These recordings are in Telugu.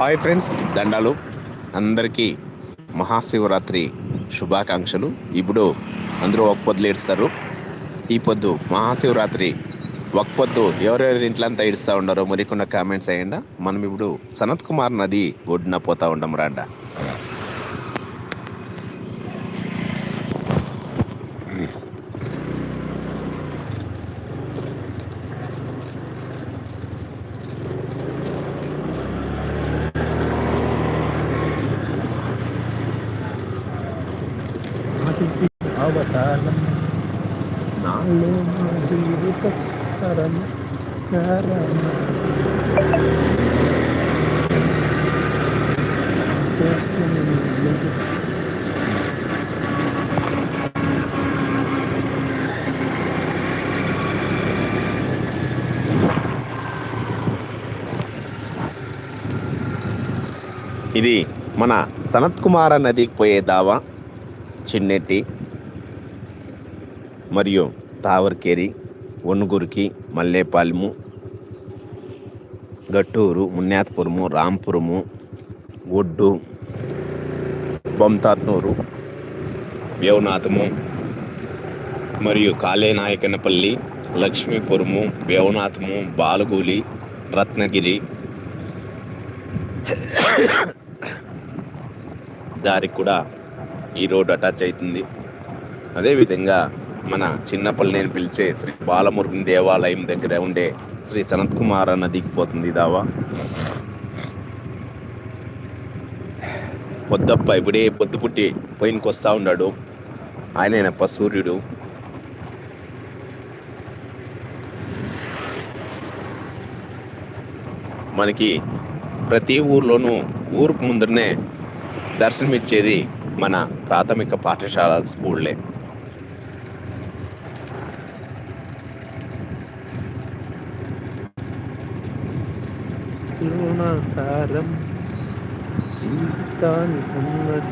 హాయ్ ఫ్రెండ్స్ దండాలు. అందరికీ మహాశివరాత్రి శుభాకాంక్షలు. ఇప్పుడు అందరూ ఒక పొద్దులు ఏడుస్తారు. ఈ పొద్దు మహాశివరాత్రి ఒక పొద్దు ఎవరెవరి ఇంట్లో అంతా ఏడుస్తూ మరికొన్న కామెంట్స్ అయ్యండా మనం ఇప్పుడు సనత్ కుమార్ నది ఒడ్డున పోతా ఉండం రాండా. ఇది మన సనత్ కుమార నదికి పోయే దావా చిన్నెట్టి మరియు తావర్కేరి. ఒనుగురికి మల్లేపాలెము గట్టూరు మున్యాతపురము రాంపురము ఒడ్డు బొంతాత్నూరు వేవనాథము మరియు కాళేనాయకనపల్లి లక్ష్మీపురము వేవనాథము బాలగూలి రత్నగిరి దారికి కూడా ఈ రోడ్ అటాచ్ అవుతుంది. అదేవిధంగా మన చిన్నపల్లిని పిలిచే శ్రీ బాలమురుగన్ దేవాలయం దగ్గర ఉండే శ్రీ సనత్ కుమార్ నదికి పోతుంది దావా. పొద్దప్ప ఇప్పుడే పొద్దు పుట్టి పోయినకి వస్తూ ఉన్నాడు. ఆయనప్ప సూర్యుడు. మనకి ప్రతి ఊర్లోనూ ఊరుకు ముందరనే దర్శనమిచ్చేది మన ప్రాథమిక పాఠశాల స్కూళ్ళే. సంసారం జీవితాన్ని ఉన్నది.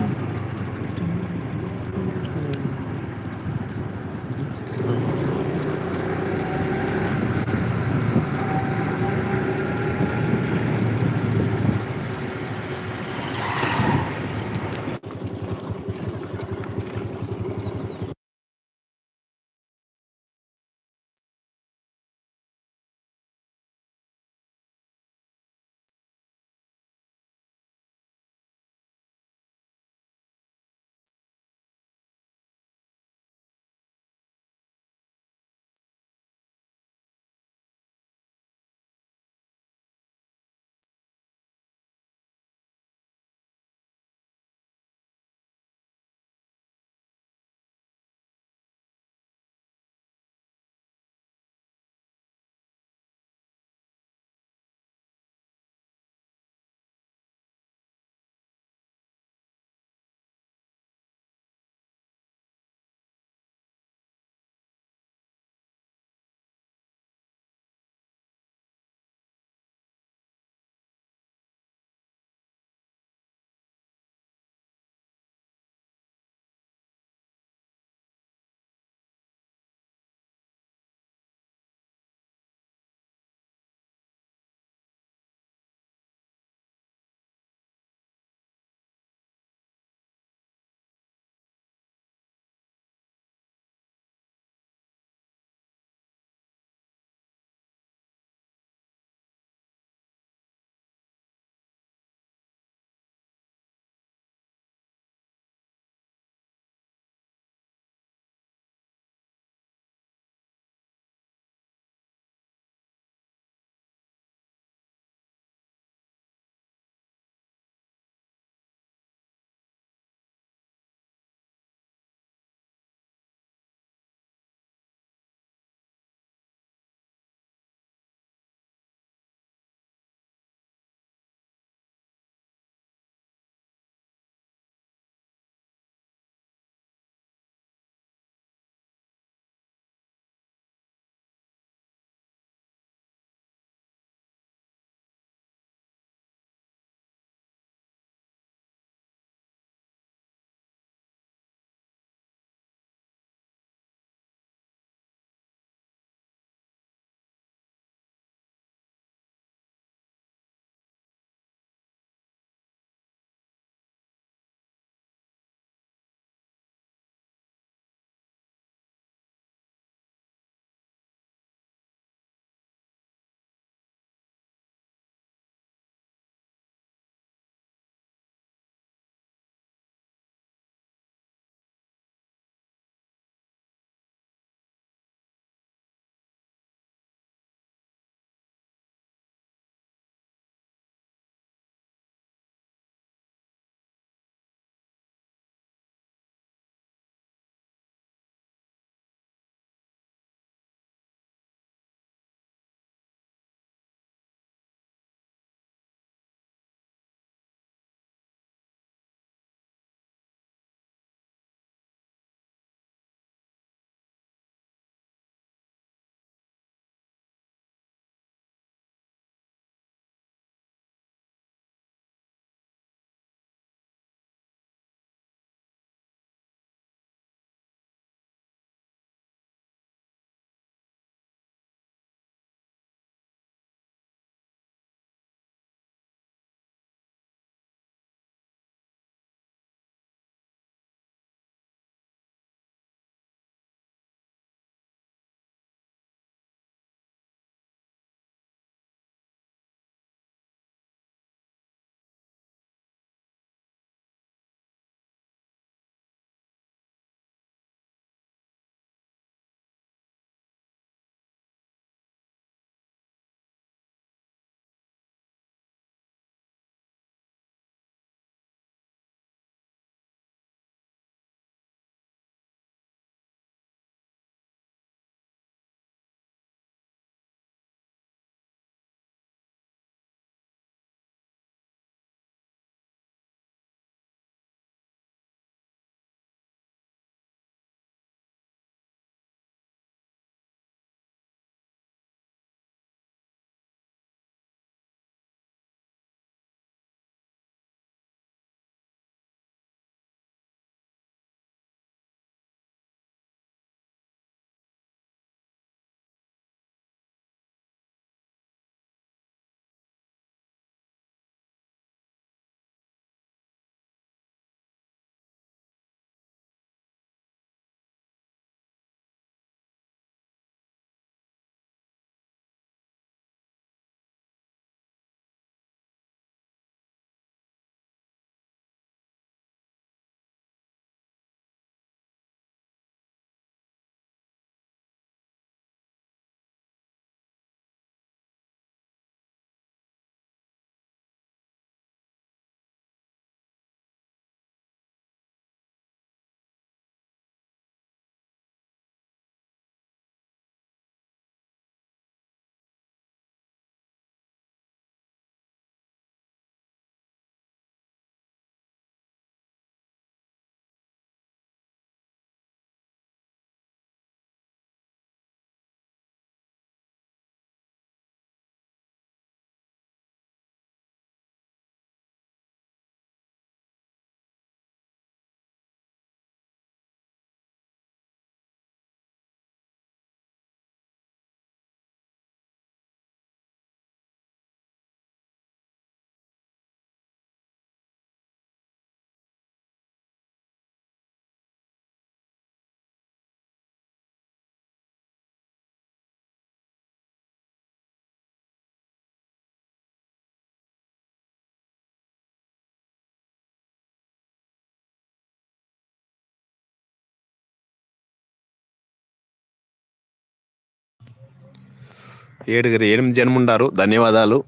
ఏడుగురు ఎనిమిది జన్ముండారు? ధన్యవాదాలు.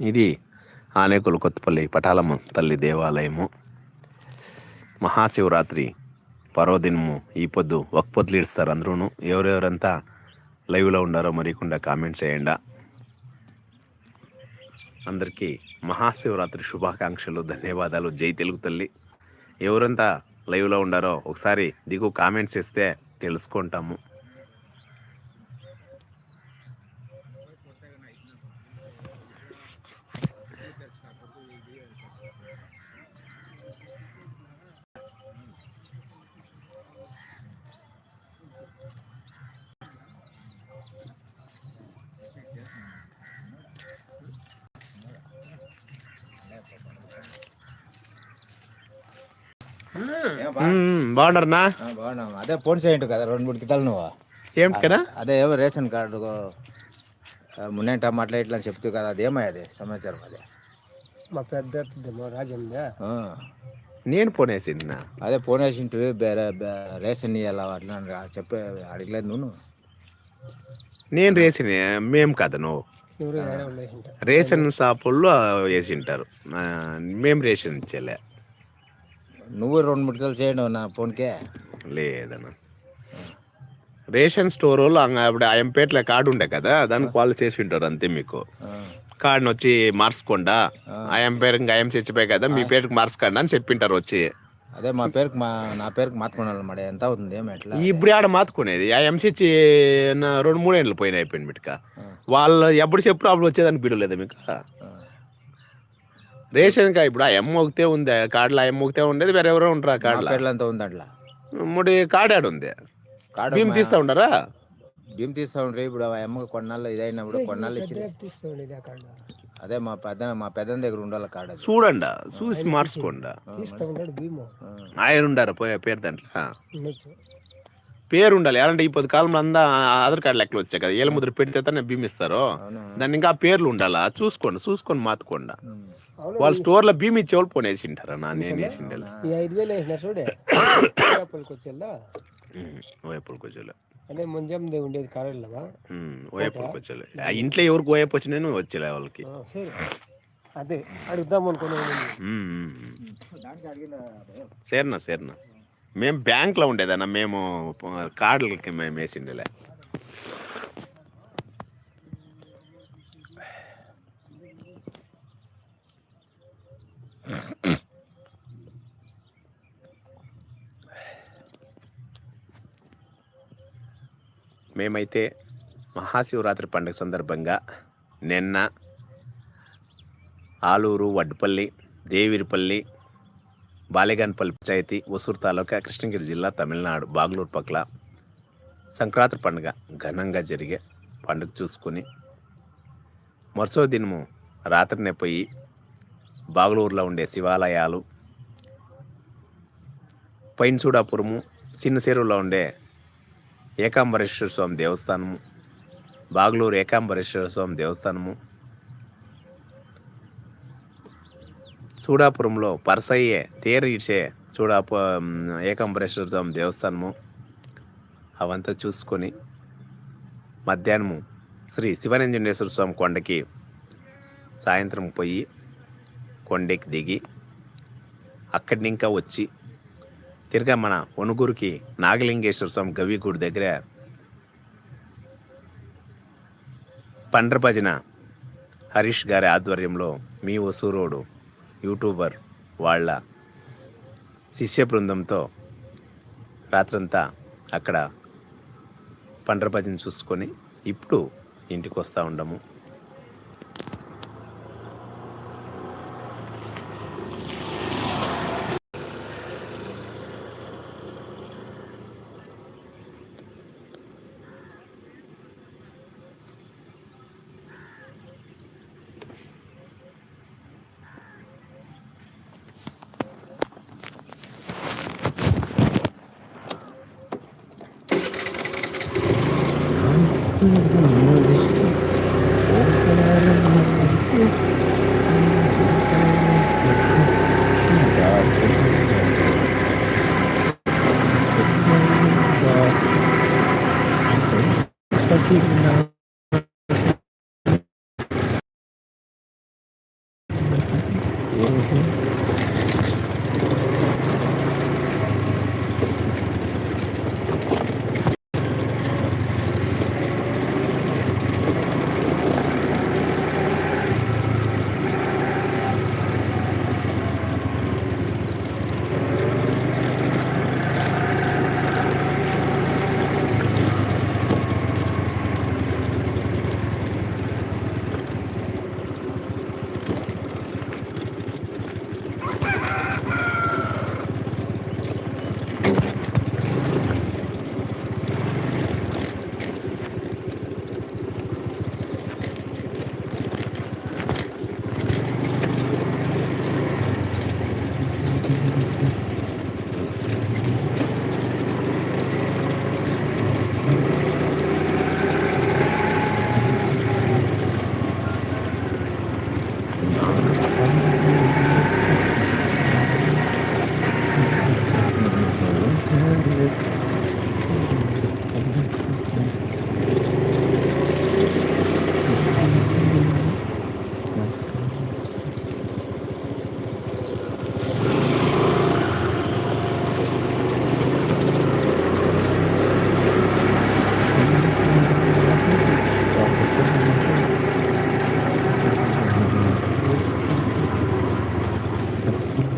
ఇది ఆనేకులు కొత్తపల్లి పటాలమ్మ తల్లి దేవాలయము. మహాశివరాత్రి పర్వదినము ఈ పొద్దు ఒక పొద్దులు ఇస్తారు అందరూ ఎవరెవరంతా లైవ్లో ఉండారో మరీకుండా కామెంట్స్ చేయండి. అందరికీ మహాశివరాత్రి శుభాకాంక్షలు ధన్యవాదాలు. జై తెలుగు తల్లి. ఎవరంతా లైవ్లో ఉండారో ఒకసారి దిగు కామెంట్స్ ఇస్తే తెలుసుకుంటాము. బాగున్నారనా బాగున్నాం అదే ఫోన్ చేయండి కదా రెండు మూడు కితాలు నువ్వు. ఏమిటి కదా అదే ఏమో రేషన్ కార్డు మున్నే టమాటా ఇట్లా అని చెప్తూ కదా అదేమో అది సమాచారం అదే. మా పెద్ద ఆ. నేను పోనేసి నిన్న అదే ఫోన్ వేసింటివి బేరే రేషన్ ఇవ్వాలా అట్లా చెప్పే అడగలేదు నువ్వు. నేను రేసిన మేము కదా నువ్వు. రేషన్ షాపుల్లో వేసి ఉంటారు మేము రేషన్ ఇచ్చేలే. నువ్వు రెండు మూడు కితాలు చేయండి నా ఫోన్కే. లేదన్న. రేషన్ స్టోర్ అప్పుడు ఎంపేట్ల కార్డు ఉండే కదా దానికి వాళ్ళు చేసి ఉంటారు అంతే మీకు. కార్డుని వచ్చి మార్చుకోండా ఆ. ఎంపేర్ ఇంకా ఐఎం చచ్చిపోయి కదా మీ పేరుకి మార్చుకోండి అని చెప్పింటారు వచ్చి. అదే మా పేరుకి మా నా పేరుకి మాత్రమే మరి ఎంత అవుతుంది ఏమో ఎట్లా? ఇప్పుడు ఆడ మాతుకునేది ఆ ఎంసీచి రెండు మూడు ఏళ్ళు పోయిన అయిపోయింది బిడ్డక వాళ్ళు ఎప్పుడు చెప్పు అప్పుడు వచ్చేదానికి బిడలేదు మీకు. రేషన్ కా ఇప్పుడు ఆ ఎమ్మ ఒకతే ఉంది కార్డులో ఆ ఎమ్మ ఒకతే ఉండేది వేరే ఎవరో ఉంటారు ఆ పేర్లు ఎంత ఉంది అట్లా. మూడు కార్డు ఆడ ఉంది. కార్డు మేము తీస్తా ఉండరా? బియ్యం తీస్తా ఉండ్రి ఇప్పుడు ఆ అమ్మకి కొన్నాళ్ళు ఇదైనప్పుడు కొన్నాళ్ళు అక్కడ అదే మా పెద్ద మా పెద్దన దగ్గర ఉండాలి కార్డు అది. చూడండి చూసి మార్చుకోండి. భీమో. ఆయన ఉండారా పోయే పేరు దాంట్లో? పేరు ఉండాలి. ఎలాంటి ఈ పొద్దు కాలంలో అందా ఆధార్ కార్డు లెక్కలు వచ్చాయి కదా. ఏళ్ళ ముద్ర పెడితే తనే భీమిస్తారు దాన్ని ఇంకా ఆ పేర్లు ఉండాలా? చూసుకోండి చూసుకొని మాతుకోండి. వాళ్ళ స్టోర్లో భీమి ఇచ్చే వాళ్ళు పోనేసి ఉంటారా నా నేను వేసి ఉండాలి ఈ ఐదు వేలు వేసిన చూడే. చేపలకి వచ్చేలా? ఓయప్పటికి వచ్చేలే. అదే ముంజంది ఉండేది కారెళ్ళగా ఓయప్పటికి వచ్చేలే. ఇంట్లో ఎవరికి ఓయప్ప వచ్చినా వచ్చేలే వాళ్ళకి. అదే అడుగుదాం అనుకునే ఉమ్, ఉమ్, ఉమ్. సేర్నా సేర్నా. మేము బ్యాంక్లో ఉండేదన్న మేము కార్డులకి మేము వేసిండేలే. మేమైతే మహాశివరాత్రి పండుగ సందర్భంగా నిన్న ఆలూరు వడ్డపల్లి దేవిరిపల్లి బాలిగాన్పల్లి పంచాయతీ ఒసూరు తాలూకా కృష్ణగిరి జిల్లా తమిళనాడు బాగ్లూరు పక్కల సంక్రాంతి పండుగ ఘనంగా జరిగే పండుగ చూసుకొని మరుసో దినము రాత్రినే పోయి బాగలూరులో ఉండే శివాలయాలు పైన్సూడాపురము చిన్న చెరువులో ఉండే ఏకాంబరేశ్వర స్వామి దేవస్థానము. బాగ్లూరు ఏకాంబరేశ్వర స్వామి దేవస్థానము. చూడాపురంలో పరసయ్యే తేరు ఇచ్చే చూడాపు ఏకాంబరేశ్వర స్వామి దేవస్థానము. అవంతా చూసుకొని మధ్యాహ్నము శ్రీ శివనంజనేశ్వర స్వామి కొండకి సాయంత్రం పోయి కొండకి దిగి అక్కడి ఇంకా వచ్చి తిరిగా మన ఒనుగురికి నాగలింగేశ్వర స్వామి గవి గుడి దగ్గర పండ్ర భజన హరీష్ గారి ఆధ్వర్యంలో మీ వసూరోడు యూట్యూబర్ వాళ్ళ శిష్య బృందంతో రాత్రంతా అక్కడ పండ్ర భజన చూసుకొని ఇప్పుడు ఇంటికి వస్తూ ఉండము. Mm-hmm. Houston.